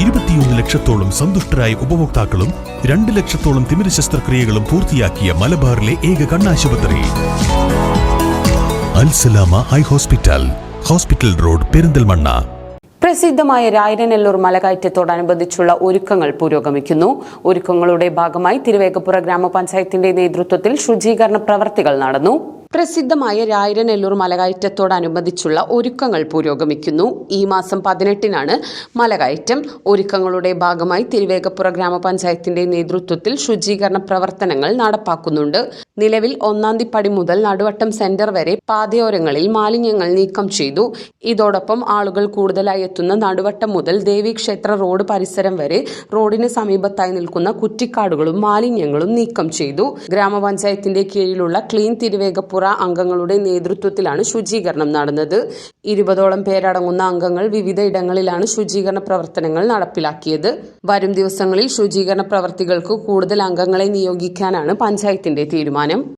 ഇരുപത്തിയൊന്ന് ലക്ഷത്തോളം സന്തുഷ്ടരായ ഉപഭോക്താക്കളും രണ്ട് ലക്ഷത്തോളം തിമിര ശസ്ത്രക്രിയകളും പൂർത്തിയാക്കിയ മലബാറിലെ ഏക കണ്ണാശുപത്രി. Alsalama eye hospital hospital road Perinthalmanna. പ്രസിദ്ധമായ രായരനെല്ലൂർ മലകയറ്റത്തോടനുബന്ധിച്ചുള്ള ഒരുക്കങ്ങൾ പുരോഗമിക്കുന്നു. ഒരുക്കങ്ങളുടെ ഭാഗമായി തിരുവേഗപ്പുറ ഗ്രാമപഞ്ചായത്തിന്റെ നേതൃത്വത്തിൽ ശുചീകരണ പ്രവർത്തികൾ നടന്നു. പ്രസിദ്ധമായ രായരനെല്ലൂർ മലകയറ്റത്തോടനുബന്ധിച്ചുള്ള ഒരുക്കങ്ങൾ പുരോഗമിക്കുന്നു. ഈ മാസം പതിനെട്ടിനാണ് മലകയറ്റം. ഒരുക്കങ്ങളുടെ ഭാഗമായി തിരുവേഗപ്പുറ ഗ്രാമപഞ്ചായത്തിന്റെ നേതൃത്വത്തിൽ ശുചീകരണ പ്രവർത്തനങ്ങൾ നടപ്പാക്കുന്നുണ്ട്. നിലവിൽ ഒന്നാം പടി മുതൽ നടുവട്ടം സെന്റർ വരെ പാതയോരങ്ങളിൽ മാലിന്യങ്ങൾ നീക്കം ചെയ്തു. ഇതോടൊപ്പം ആളുകൾ കൂടുതലായി എത്തുന്ന നടുവട്ടം മുതൽ ദേവീക്ഷേത്ര റോഡ് പരിസരം വരെ റോഡിന് സമീപത്തായി നിൽക്കുന്ന കുറ്റിക്കാടുകളും മാലിന്യങ്ങളും നീക്കം ചെയ്തു. ഗ്രാമപഞ്ചായത്തിന്റെ കീഴിലുള്ള ക്ലീൻ തിരുവേഗപ്പുറ അംഗങ്ങളുടെ നേതൃത്വത്തിലാണ് ശുചീകരണം നടന്നത്. ഇരുപതോളം പേരടങ്ങുന്ന അംഗങ്ങൾ വിവിധ ഇടങ്ങളിലാണ് ശുചീകരണ പ്രവർത്തനങ്ങൾ നടപ്പിലാക്കിയത്. വരും ദിവസങ്ങളിൽ ശുചീകരണ പ്രവർത്തികൾക്ക് കൂടുതൽ അംഗങ്ങളെ നിയോഗിക്കാനാണ് പഞ്ചായത്തിന്റെ തീരുമാനം.